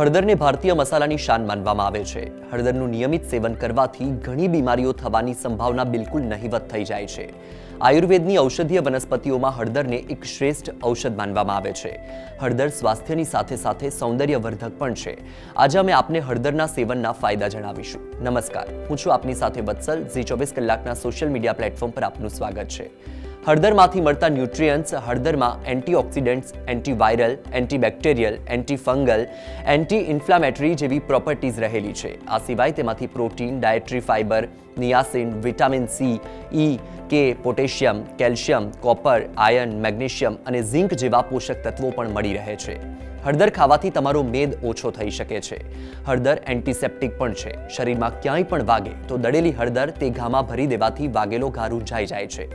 હળદરને ભારતીય મસાલાની શાન માનવામાં આવે છે. હળદરનું નિયમિત સેવન કરવાથી ઘણી બીમારીઓ થવાની સંભાવના બિલકુલ નહિવત થઈ જાય છે. આયુર્વેદની ઔષધીય વનસ્પતિઓમાં હળદરને એક શ્રેષ્ઠ ઔષધ માનવામાં આવે છે. હળદર સ્વાસ્થ્યની સાથે સાથે સૌંદર્યવર્ધક પણ છે. આજે અમે આપને હળદરના સેવનના ફાયદા જણાવીશું. નમસ્કાર. હું છું આપની સાથે વત્સલ. ઝી ચોવીસ કલાકના સોશિયલ મીડિયા પ્લેટફોર્મ પર આપનું સ્વાગત છે. હળદરમાંથી મળતા nutrients, હળદરમાં antioxidants, antiviral, antibacterial, antifungal anti inflammatory જેવી પ્રોપર્ટીઝ રહેલી છે. આ સિવાય તેમાંથી protein, dietary fibre, niacin, vitamin C E K, potassium, calcium, copper iron magnesium અને ઝિંક જેવા પોષક તત્વો પણ મળી રહે છે. હળદર ખાવાથી તમારો મેદ ઓછો થઈ શકે છે. હળદર એન્ટિસેપ્ટિક પણ છે. શરીરમાં ક્યાંય પણ વાગે તો દળેલી હળદર તે ઘામાં ભરી દેવાથી વાગેલો ઘા રૂંઝાઈ જાય છે.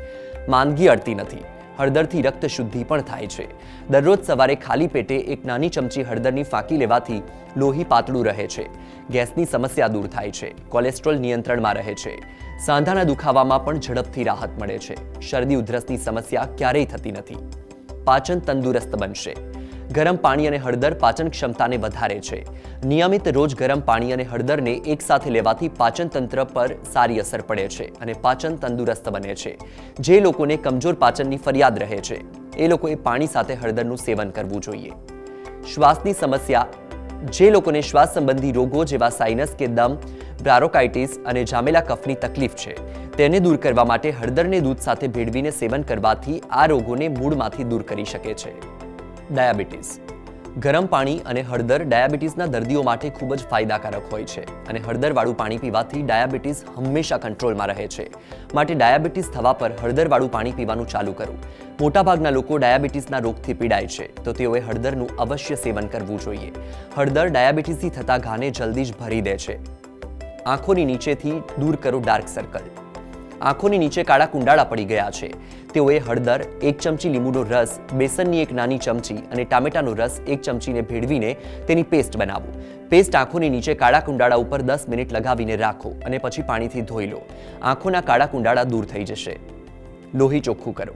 માંદગી અડતી નથી. હળદરથી રક્ત શુદ્ધિ પણ થાય છે. દરરોજ સવારે ખાલી પેટે એક નાની ચમચી હળદરની ફાંકી લેવાથી લોહી પાતળું રહે છે. ગેસની સમસ્યા દૂર થાય છે. કોલેસ્ટ્રોલ નિયંત્રણમાં રહે છે. સાંધાના દુખાવામાં પણ ઝડપથી રાહત મળે છે. શરદી ઉધરસની સમસ્યા ક્યારેય થતી નથી. પાચન તંદુરસ્ત બનશે. ગરમ પાણી અને હળદર પાચન ક્ષમતાને વધારે છે. નિયમિત રોજ ગરમ પાણી અને હળદરને એકસાથે લેવાથી પાચન તંત્ર પર સારી અસર પડે છે અને પાચન તંદુરસ્ત બને છે. જે લોકોને કમજોર પાચનની ફરિયાદ રહે છે, એ લોકોએ પાણી સાથે હળદરનું સેવન કરવું જોઈએ. શ્વાસની સમસ્યા, જે લોકોને શ્વાસ સંબંધી રોગો જેવા સાઇનસ કે દમ, બ્રારોકાઇટિસ અને જામેલા કફની તકલીફ છે, તેને દૂર કરવા માટે હળદરને દૂધ સાથે ભેળવીને સેવન કરવાથી આ રોગોને મૂળમાંથી દૂર કરી શકે છે. ડાયાબિટીસ. ગરમ પાણી અને હળદર ડાયાબિટીસના દર્દીઓ માટે ખૂબ જ ફાયદાકારક હોય છે અને હળદરવાળું પાણી પીવાથી ડાયાબિટીસ હંમેશા કંટ્રોલમાં રહે છે. માટે ડાયાબિટીસ થવા પર હળદરવાળું પાણી પીવાનું ચાલુ કરવું મોટાભાગના લોકો ડાયાબિટીસના રોગથી પીડાય છે, તો તેઓએ હળદરનું અવશ્ય સેવન કરવું જોઈએ. હળદર ડાયાબિટીસથી થતા ઘાને જલ્દી જ ભરી દે છે. આંખોની નીચેથી દૂર કરો ડાર્ક સર્કલ. આંખોની નીચે કાળા કુંડાળા પડી ગયા છે. તેઓએ હળદર, એક ચમચી લીંબુનો રસ, બેસનની એક નાની ચમચી અને ટામેટાનો રસ એક ચમચીને ભેળવીને તેની પેસ્ટ બનાવો. પેસ્ટ આંખોની નીચે કાળા કુંડાળા ઉપર દસ મિનિટ લગાવીને રાખો અને પછી પાણીથી ધોઈ લો. આંખોના કાળા કુંડાળા દૂર થઈ જશે. લોહી ચોખ્ખું કરો.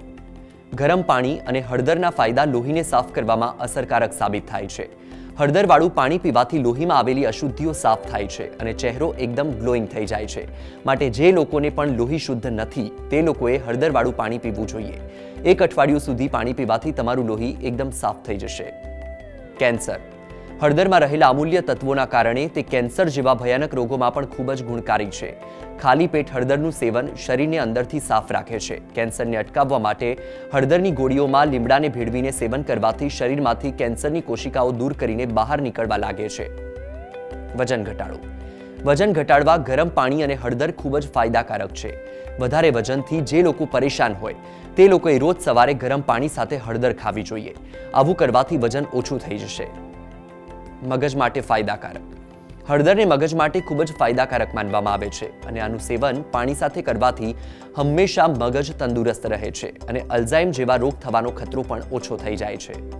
ગરમ પાણી અને હળદરના ફાયદા લોહીને સાફ કરવામાં અસરકારક સાબિત થાય છે. હળદરવાળું પાણી પીવાથી લોહીમાં આવેલી અશુદ્ધિઓ સાફ થાય છે અને ચહેરો એકદમ ગ્લોઈંગ થઈ જાય છે. માટે જે લોકોને પણ લોહી શુદ્ધ નથી, તે લોકોએ હળદરવાળું પાણી પીવું જોઈએ. એક અઠવાડિયું સુધી પાણી પીવાથી તમારું લોહી એકદમ સાફ થઈ જશે. કેન્સર હળદરમાં રહેલા અમૂલ્ય તત્વોના કારણે તે કેન્સર જેવા ભયાનક રોગોમાં પણ ખૂબ જ ગુણકારી છે. ખાલી પેટ હળદરનું સેવન શરીરને અંદરથી સાફ રાખે છે. કેન્સરને અટકાવવા માટે હળદરની ગોળીઓમાં લીમડાને ભેળવીને સેવન કરવાથી શરીરમાંથી કેન્સરની કોશિકાઓ દૂર કરીને બહાર નીકળવા લાગે છે. વજન ઘટાડો. વજન ઘટાડવા ગરમ પાણી અને હળદર ખૂબ જ ફાયદાકારક છે. વધારે વજનથી જે લોકો પરેશાન હોય, તે લોકોએ રોજ સવારે ગરમ પાણી સાથે હળદર ખાવી જોઈએ. આવું કરવાથી વજન ઓછું થઈ જશે. મગજ માટે ફાયદાકારક. હળદરને મગજ માટે ખૂબ જ ફાયદાકારક માનવામાં આવે છે અને આનું સેવન પાણી સાથે કરવાથી હંમેશા મગજ તંદુરસ્ત રહે છે અને અલ્ઝાઇમ જેવા રોગ થવાનો ખતરો પણ ઓછો થઈ જાય છે.